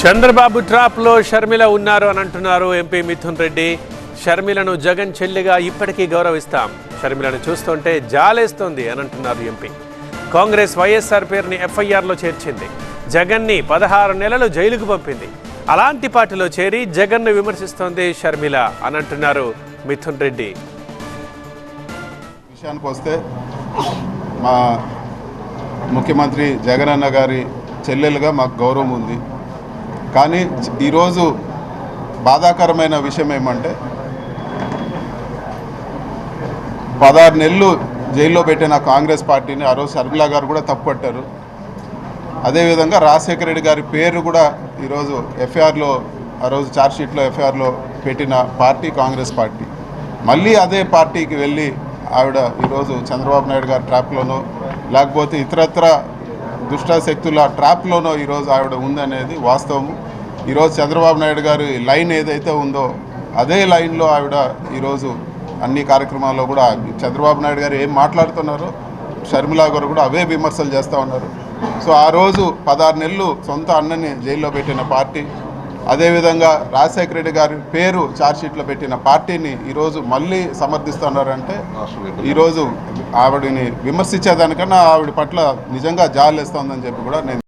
చంద్రబాబు ట్రాప్లో షర్మిల ఉన్నారు అని అంటున్నారు ఎంపీ మిథున్ రెడ్డి. షర్మిలను జగన్ చెల్లిగా ఇప్పటికీ గౌరవిస్తాం. షర్మిలను చూస్తుంటే జాలేస్తోంది అని అంటున్నారు ఎంపీ. కాంగ్రెస్ వైఎస్ఆర్ పేరుని ఎఫ్ఐఆర్లో చేర్చింది. జగన్ని పదహారు నెలలు జైలుకు పంపింది. అలాంటి పార్టీలో చేరి జగన్ను విమర్శిస్తోంది షర్మిల అని అంటున్నారు మిథున్ రెడ్డి. విషయానికి వస్తే మా ముఖ్యమంత్రి జగన్ అన్న గారి చెల్లెలుగా మాకు గౌరవం ఉంది. కానీ ఈరోజు బాధాకరమైన విషయం ఏమంటే పదహారు నెలలు జైల్లో పెట్టిన కాంగ్రెస్ పార్టీని ఆ రోజు శర్మిలా గారు కూడా తప్పుపట్టారు అదేవిధంగా రాజశేఖర రెడ్డి గారి పేరు కూడా ఈరోజు ఎఫ్ఐఆర్లో ఆ రోజు ఛార్జ్షీట్లో ఎఫ్ఐఆర్లో పెట్టిన పార్టీ కాంగ్రెస్ పార్టీ. మళ్ళీ అదే పార్టీకి వెళ్ళి ఆవిడ ఈరోజు చంద్రబాబు నాయుడు గారి ట్రాప్లోనో లేకపోతే ఇతరత్ర దుష్ట శక్తుల ట్రాప్లోనో ఈరోజు ఆవిడ ఉందనేది వాస్తవము. ఈరోజు చంద్రబాబు నాయుడు గారు లైన్ ఏదైతే ఉందో అదే లైన్లో ఆవిడ ఈరోజు అన్ని కార్యక్రమాల్లో కూడా చంద్రబాబు నాయుడు గారు ఏం మాట్లాడుతున్నారో షర్మిలా గారు కూడా అవే విమర్శలు చేస్తూ ఉన్నారు. సో ఆ రోజు పదహారు నెలలు సొంత అన్నని జైల్లో పెట్టిన పార్టీ అదేవిధంగా రాజశేఖర రెడ్డి గారి పేరు ఛార్జ్షీట్లో పెట్టిన పార్టీని ఈరోజు మళ్ళీ సమర్థిస్తున్నారంటే ఈరోజు ఆవిడని విమర్శించేదానికన్నా ఆవిడ పట్ల నిజంగా జాలేస్తుందని చెప్పి కూడా నేను